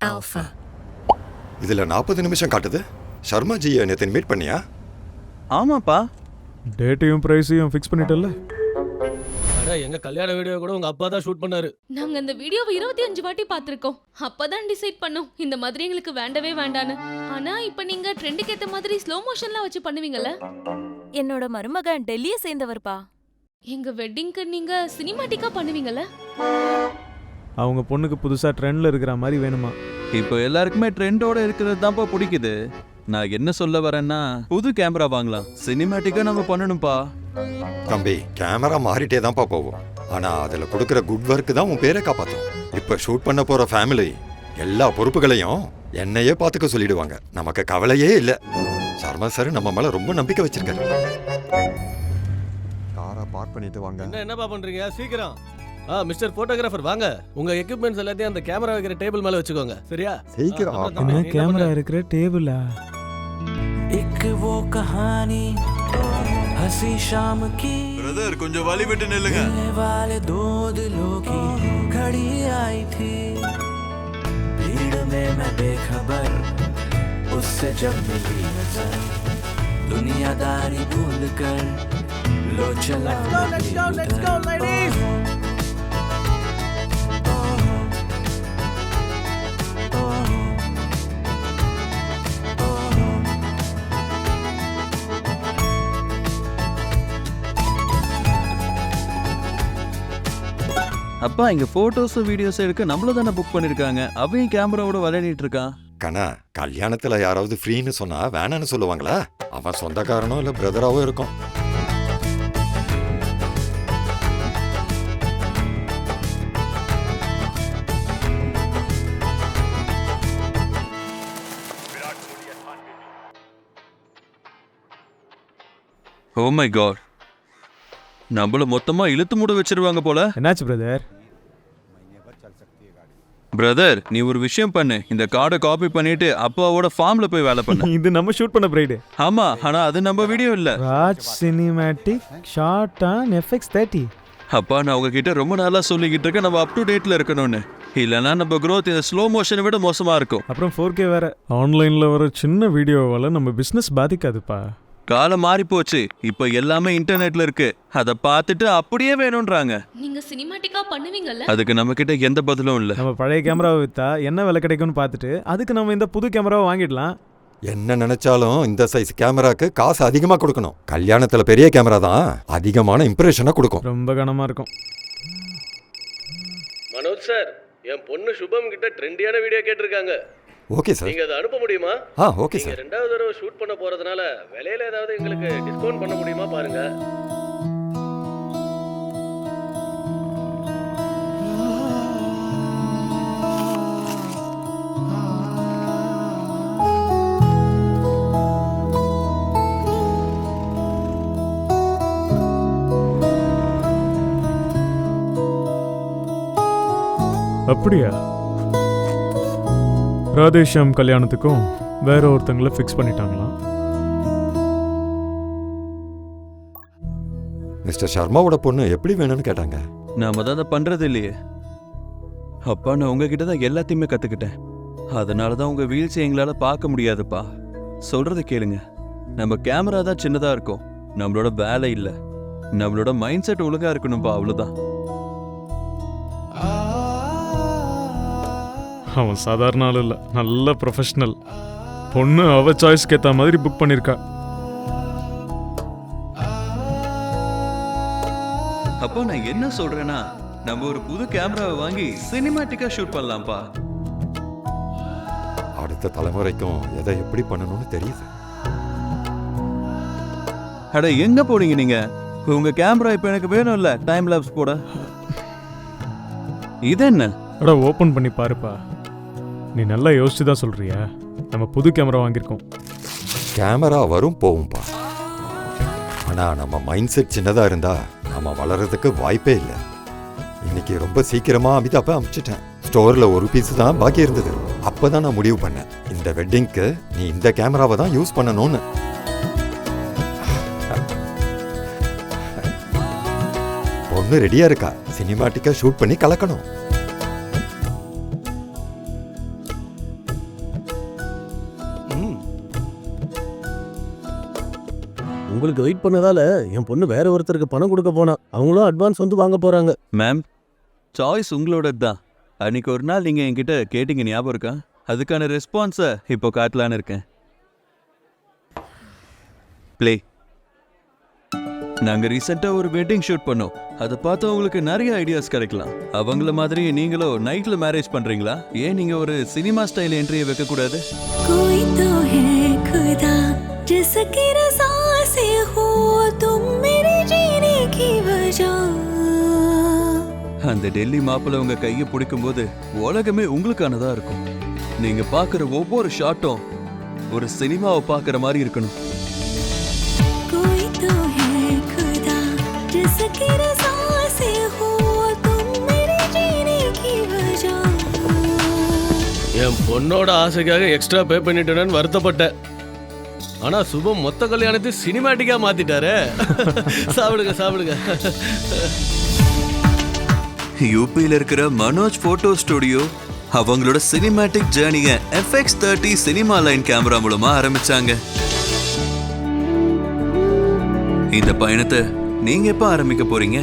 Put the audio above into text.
Alpha. இதுல நாற்பது நிமிஷம் காட்டுது. சர்மா ஜியை நேற்று மீட் பண்ணியா? ஆமாப்பா. டேட்டையும் ப்ரைஸையும் ஃபிக்ஸ் பண்ணிட்டல அட எங்க கல்யாண வீடியோ கூட உங்க அப்பா தான் ஷூட் பண்ணாரு. நாங்க அந்த வீடியோவை இருபத்தி அஞ்சு வாட்டி பார்த்திருக்கோம். அப்பதான் டிசைட் பண்ணோம். இந்த மாதிரி எங்களுக்கு வேண்டவே வேண்டான்னு. ஆனா இப்ப நீங்க ட்ரெண்டுக்கு ஏத்த மாதிரி ஸ்லோ மோஷன்லாம் வச்சு பண்ணுவீங்கல்ல? என்னோட மருமகன் டெல்லியை சேர்ந்தவர்ப்பா. எங்க வெட்டிங்க்கு நீங்க சினிமாட்டிக்கா பண்ணுவீங்கல்ல? அவங்க பொண்ணுக்கு புதுசா ட்ரெண்ட்ல இருக்கிற மாதிரி வேணுமா? இப்போ எல்லாருக்குமே ட்ரெண்டோட இருக்கிறது தான்ப்பா பிடிக்குது. நான் என்ன சொல்ல வரேன்னா புது கேமரா வாங்கலாம். சினிமேட்டிக்கா நம்ம பண்ணணும்ப்பா. தம்பி கேமரா மாறிட்டே தான்ப்பா போகும். ஆனா அதுல கொடுக்குற குட் ஒர்க் தான் உன் பேரை காப்பாத்தும். இப்ப ஷூட் பண்ண போற ஃபேமிலி எல்லா பொறுப்புகளையும் என்னையே பாத்துக்க சொல்லிடுவாங்க. நமக்கு கவலையே இல்ல. சர்மா சார் நம்ம மேல ரொம்ப நம்பிக்கை வச்சிருக்காரு. காரை பார்க் பண்ணிட்டு வாங்க. என்ன என்னப்பா பண்றீங்க? சீக்கிரம். ஆ மிஸ்டர் போட்டோகிராஃபர் வாங்க உங்க எக்யூப்மெண்ட்ஸ் எல்லாத்தையும் அந்த கேமரா வைக்கிற டேபிள் மேல வச்சுக்கோங்க சரியா சீக்கிரம் ஆ, ஆ, தம்பி, என்ன நீ கேமரா பண்ணு? இருக்கிற டேபிளா एक वो कहानी हंसी शाम की பிரதர் கொஞ்சம் வழி விட்டு நில்லுங்க मिलने वाले दो दिलों की घड़ी आई थी भीड़ में मैं बेखबर उससे जब मिली नजर दुनियादारी भूल कर लो चला அப்பா இங்க போட்டோஸ் வீடியோஸ் எடுக்க நம்மள தானே புக் பண்ணிருக்காங்க. அவையும் கேமராவோட விளையாடிட்டு இருக்கான் கண்ணா கல்யாணத்துல யாராவது ஃப்ரீன்னு சொன்னா வேணான்னு சொல்லுவாங்களா? அவன் சொந்தக்காரனோ இல்ல பிரதராவோ இருக்கும். ஓ மை காட் நம்மள மொத்தமா இழுத்து மூட வச்சிருவாங்க போல. என்னாச்சு பிரதர் பிரதர் நீ ஒரு விஷயம் பண்ணு. இந்த கார்டை காப்பி பண்ணிட்டு அப்பாவோட ஃபார்ம்ல போய் வேலை பண்ணு. இது நம்ம ஷூட் பண்ண பிரைடு ஆமா ஆனா அது நம்ம வீடியோ இல்ல. Raj cinematic shot on FX thirty அப்பா நான் உங்ககிட்ட ரொம்ப நாளா சொல்லிக்கிட்டு இருக்கேன். நம்ம அப் டு டேட்ல இருக்கணும்னு. இல்லைன்னா நம்ம growth இந்த ஸ்லோ மோஷனை விட மோசமா இருக்கும். அப்புறம் ஃபோர் கே வேற. ஆன்லைன்ல வர சின்ன வீடியோவால நம்ம பிசினஸ் பாதிக்காதுப்பா. காலம் மாறி போச்சு. இப்போ எல்லாமே இன்டர்நெட்ல இருக்கு. அதை பார்த்துட்டு அப்படியே வேணும்ன்றாங்க. நீங்க சினிமாட்டிக்கா பண்ணுவீங்கல்ல? அதுக்கு நம்ம கிட்ட எந்த பதிலும் இல்ல. நம்ம பழைய கேமராவை வித்தா என்ன விலை கிடைக்கும்னு பார்த்துட்டு அதுக்கு நம்ம இந்த புது கேமராவை வாங்கிடலாம். என்ன நினைச்சாலும் இந்த சைஸ் கேமராக்கு காசு அதிகமா கொடுக்கணும். கல்யாணத்துல பெரிய கேமரா தான் அதிகமான இம்ப்ரெஷனை கொடுக்கும். ரொம்ப கனமா இருக்கும். மனோஜ் சார் என் பொண்ணு சுபம் கிட்ட ட்ரெண்டியான வீடியோ கேட்டிருக்காங்க. ஓகே சார் நீங்க அதை அனுப்ப முடியுமா? ஆ ஓகே நீங்க சார் ரெண்டாவது தடவை ஷூட் பண்ண போறதுனால விலையில ஏதாவது எங்களுக்கு டிஸ்கவுண்ட் பண்ண முடியுமா பாருங்க. அப்படியா? ராதேஷாம் கல்யாணத்துக்கும் வேற ஒருத்தங்கள ஃபிக்ஸ் பண்ணிட்டாங்களாம். மிஸ்டர் சர்மாவோட பொண்ணு எப்படி வேணும்னு கேட்டாங்க. நாம தான் அதை பண்றது இல்லையே. அப்பா நான் உங்ககிட்ட தான் எல்லாத்தையுமே கத்துக்கிட்டேன். அதனால தான் உங்க வீழ்ச்சி எங்களால பார்க்க முடியாதுப்பா. சொல்றத கேளுங்க. நம்ம கேமரா தான் சின்னதா இருக்கும். நம்மளோட வேலை இல்ல. நம்மளோட மைண்ட் செட் ஒழுங்கா இருக்கணும்ப்பா அவ்வளவுதான். அவன் சாதாரண ஆள் இல்லை. நல்ல ப்ரொஃபஷனல் பொண்ணு அவ சாய்ஸ்க்கு ஏற்ற மாதிரி புக் பண்ணியிருக்கா அப்போ நான் என்ன சொல்றேன்னா நம்ம ஒரு புது கேமராவை வாங்கி சினிமாட்டிக்கா ஷூட் பண்ணலாம்ப்பா. அடுத்த தலைமுறைக்கும் எதை எப்படி பண்ணணும்னு தெரியுது. அட எங்க போறீங்க நீங்க? உங்க கேமரா இப்போ எனக்கு வேணும்ல டைம் லேப்ஸ் போட. இது என்ன அட ஓப்பன் பண்ணி பாருப்பா. நீ நல்லா யோசிச்சு தான் சொல்றியா. நம்ம புது கேமரா வாங்கியிருக்கோம். கேமரா வரும் போகும்பா. ஆனால் நம்ம மைண்ட் செட் சின்னதாக இருந்தால் நம்ம வளர்கிறதுக்கு வாய்ப்பே இல்லை. இன்னைக்கு ரொம்ப சீக்கிரமா அமிதாப்பை அனுப்பிச்சிட்டேன் ஸ்டோரில் ஒரு பீஸ் தான் பாக்கி இருந்தது. அப்போ தான் நான் முடிவு பண்ணேன். இந்த வெட்டிங்க்கு நீ இந்த கேமராவை தான் யூஸ் பண்ணணும்னு. பொண்ணு ரெடியாக இருக்கா? சினிமாட்டிக்கா ஷூட் பண்ணி கலக்கணும். உங்களுக்கு வெயிட் பண்ணதால என் பொண்ணு வேற ஒருத்தருக்கு பணம் கொடுக்க போனா அவங்களும் அட்வான்ஸ் வந்து வாங்க போறாங்க. மேம் சாய்ஸ் உங்களோடது தான் அன்னைக்கு ஒரு நாள் நீங்க என்கிட்ட கேட்டீங்க ஞாபகம் இருக்கா? அதுக்கான ரெஸ்பான்ஸை இப்போ காட்டலான்னு இருக்கேன். ப்ளே நாங்க ரீசெண்டா ஒரு வெட்டிங் ஷூட் பண்ணோம். அதை பார்த்து உங்களுக்கு நிறைய ஐடியாஸ் கிடைக்கலாம். அவங்கள மாதிரி நீங்களும் நைட்ல மேரேஜ் பண்றீங்களா? ஏன் நீங்க ஒரு சினிமா ஸ்டைல் என்ட்ரியை வைக்க से हो तुम मेरे जीने की वजह அந்த டெல்லி மாப்பிள்ள உங்க கையை பிடிக்கும்போது உலகமே உங்களுக்கானதா இருக்கும் நீங்க பார்க்குற ஒவ்வொரு ஷாட்டும் ஒரு சினிமாவை பார்க்குற மாதிரி இருக்கணும் कोई तो है खुदा जिसकी रजा से हो तुम मेरे जीने की वजह என் பொண்ணோட ஆசைக்காக எக்ஸ்ட்ரா பே பண்ணிட்டேன்னு வருத்தப்பட்டேன் ஆனா சுபம் மொத்த கல்யாணத்தையும் சினிமேட்டிக்கா மாத்திட்டாரு. சாப்பிடுங்க சாப்பிடுங்க. யூபியில் இருக்கிற மனோஜ் போட்டோ ஸ்டுடியோ அவங்களோட சினிமேட்டிக் ஜேர்னியை FX thirty cinema line camera மூலமா ஆரம்பிச்சாங்க. இந்த பயணத்தை நீங்க எப்ப ஆரம்பிக்க போறீங்க?